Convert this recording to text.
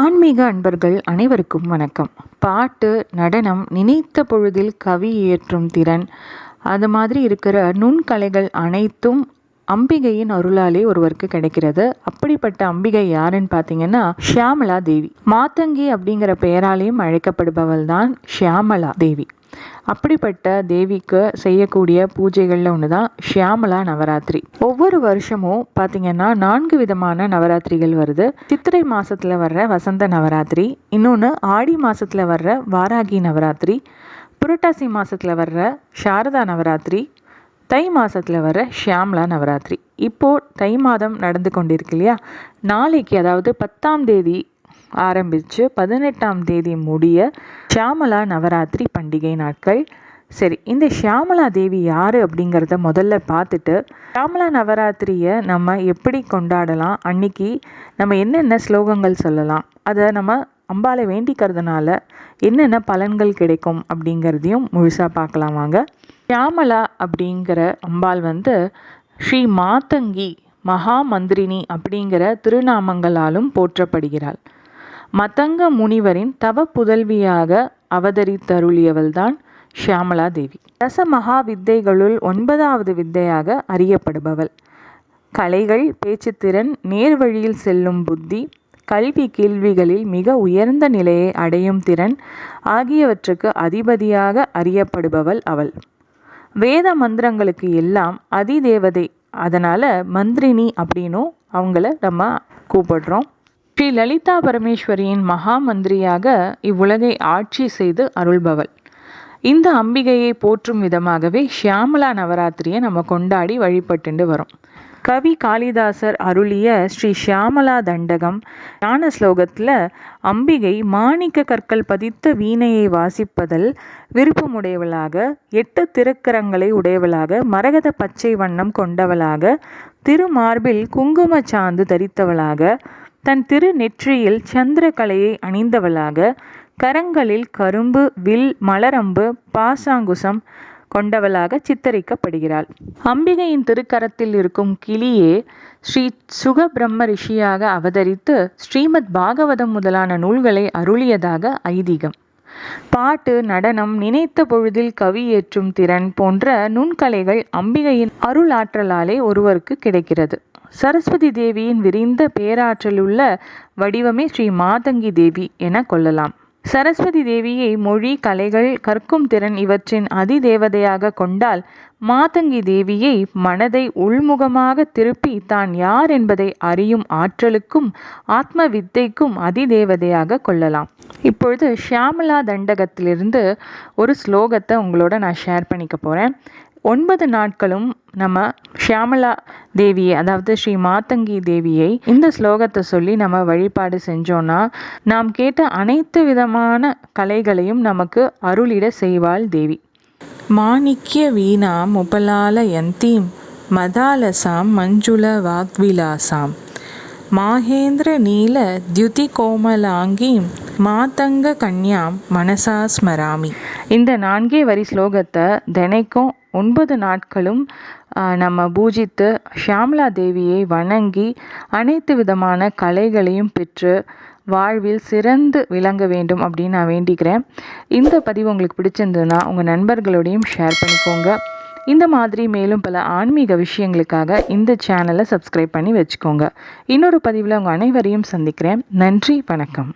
ஆன்மீக அன்பர்கள் அனைவருக்கும் வணக்கம். பாட்டு நடனம் நினைத்த பொழுதில் கவி இயற்றும் திறன் அது மாதிரி இருக்கிற நுண்கலைகள் அனைத்தும் அம்பிகையின் அருளாலே ஒருவருக்கு கிடைக்கிறது. அப்படிப்பட்ட அம்பிகை யாருன்னு பார்த்தீங்கன்னா ஷியாமலா தேவி. மாத்தங்கி அப்படிங்கிற பெயராலையும் அழைக்கப்படுபவள் தான் ஷியாமலா தேவி. அப்படிப்பட்ட தேவிக்கு செய்யக்கூடிய பூஜைகளில் ஒன்று தான் ஷியாமலா நவராத்திரி. ஒவ்வொரு வருஷமும் பார்த்தீங்கன்னா நான்கு விதமான நவராத்திரிகள் வருது. சித்திரை மாதத்தில் வர்ற வசந்த நவராத்திரி இன்னொன்று ஆடி மாதத்தில் வர்ற வாராகி நவராத்திரி புரட்டாசி மாதத்தில் வர்ற சாரதா நவராத்திரி தை மாதத்தில் வர ஷியாம்லா நவராத்திரி. இப்போது தை மாதம் நடந்து கொண்டிருக்கு இல்லையா? நாளைக்கு அதாவது பத்தாம் தேதி ஆரம்பித்து பதினெட்டாம் தேதி முடிய ஷியாமலா நவராத்திரி பண்டிகை நாட்கள். சரி இந்த ஷியாமலா தேவி யார் அப்படிங்கிறத முதல்ல பார்த்துட்டு ஷியாமலா நவராத்திரியை நம்ம எப்படி கொண்டாடலாம்? அன்னைக்கு நம்ம என்னென்ன ஸ்லோகங்கள் சொல்லலாம்? அதை நம்ம அம்பாலை வேண்டிக்கிறதுனால என்னென்ன பலன்கள் கிடைக்கும் அப்படிங்கிறதையும் முழுசாக பார்க்கலாம் வாங்க. ஷியாமலா அப்படிங்கிற அம்பாள் வந்து ஸ்ரீ மாத்தங்கி மகா மந்திரினி அப்படிங்கிற திருநாமங்களாலும் போற்றப்படுகிறாள். மதங்க முனிவரின் தவ புதல்வியாக அவதரித்தருளியவள்தான் ஷியாமலா தேவி. ரச மகா வித்தைகளுள் ஒன்பதாவது வித்தையாக அறியப்படுபவள். கலைகள் பேச்சுத்திறன் நேர்வழியில் செல்லும் புத்தி கல்வி கேள்விகளில் மிக உயர்ந்த நிலையை அடையும் திறன் ஆகியவற்றுக்கு அதிபதியாக அறியப்படுபவள் அவள். வேத மந்திரங்களுக்கு எல்லாம் அதிதேவதை. அதனால் மந்திரினி அப்படின்னும் அவங்கள நம்ம கூப்பிடுறோம். ஸ்ரீ லலிதா பரமேஸ்வரியின் மகா மந்திரியாக இவ்வுலகை ஆட்சி செய்து அருள்பவள். இந்த அம்பிகையை போற்றும் விதமாகவே ஷியாமலா நவராத்திரியை நம்ம கொண்டாடி வழிபட்டுண்டு வரோம். கவி காளிதாசர் அருளிய ஸ்ரீ ஷியாமலா தண்டகம் ஞான ஸ்லோகத்தில் அம்பிகை மாணிக்க கற்கள் பதித்த வீணையை வாசிப்பதில் விருப்பமுடையவளாக எட்டு திருக்கரங்களை உடையவளாக மரகத பச்சை வண்ணம் கொண்டவளாக திருமார்பில் குங்கும சாந்து தரித்தவளாக தன் திரு நெற்றியில் சந்திரகலையை அணிந்தவளாக கரங்களில் கரும்பு வில் மலரம்பு பாசாங்குசம் கொண்டவளாக சித்தரிக்கப்படுகிறாள். அம்பிகையின் திருக்கரத்தில் இருக்கும் கிளியே ஸ்ரீ சுகபிரம்ம ரிஷியாக அவதரித்து ஸ்ரீமத் பாகவதம் முதலான நூல்களை அருளியதாக ஐதீகம். பாட்டு நடனம் நினைத்த பொழுதில் கவி ஏற்றும் திறன் போன்ற நுண்கலைகள் அம்பிகையின் அருளாற்றலாலே ஒருவருக்கு கிடைக்கிறது. சரஸ்வதி தேவியின் விரிந்த பேராற்றலுள்ள வடிவமே ஸ்ரீ மாதங்கி தேவி என கொள்ளலாம். சரஸ்வதி தேவியை மொழி கலைகள் கற்கும் திறன் இவற்றின் அதிதேவதையாக கொண்டால் மாதங்கி தேவியை மனதை உள்முகமாக திருப்பி தான் யார் என்பதை அறியும் ஆற்றலுக்கும் ஆத்ம வித்தைக்கும் அதிதேவதையாக கொள்ளலாம். இப்பொழுது ஷியாமலா தண்டகத்திலிருந்து ஒரு ஸ்லோகத்தை உங்களோட நான் ஷேர் பண்ணிக்க போகிறேன் ஒன்பது நாட்களும் நம்ம ஷியாமலா தேவியை அதாவது ஸ்ரீ மாத்தங்கி தேவியை இந்த ஸ்லோகத்தை சொல்லி நம்ம வழிபாடு செஞ்சோன்னா நாம் கேட்ட அனைத்து விதமான கலைகளையும் நமக்கு அருளிட செய்வாள் தேவி. மாணிக்ய வீணாம் உபலால யந்தீம் மதாலசாம் மஞ்சுள வாக்விலாசாம். மாகேந்திர நீல தியுதி கோமலாங்கி மாதங்க கன்யாம் மனசா ஸ்மராமி. இந்த நான்கே வரி ஸ்லோகத்தை தினைக்கும் ஒன்பது நாட்களும் நம்ம பூஜித்து ஷியாமலா தேவியை வணங்கி அனைத்து விதமான கலைகளையும் பெற்று வாழ்வில் சிறந்து விளங்க வேண்டும் அப்படின்னு நான் வேண்டிக்கிறேன். இந்த பதிவு உங்களுக்கு பிடிச்சிருந்ததுன்னா உங்கள் நண்பர்களோடையும் ஷேர் பண்ணிக்கோங்க. இந்த மாதிரி மேலும் பல ஆன்மீக விஷயங்களுக்காக இந்த சேனலை சப்ஸ்கிரைப் பண்ணி வச்சுக்கோங்க. இன்னொரு பதிவில் உங்கள் அனைவரையும் சந்திக்கிறேன். நன்றி வணக்கம்.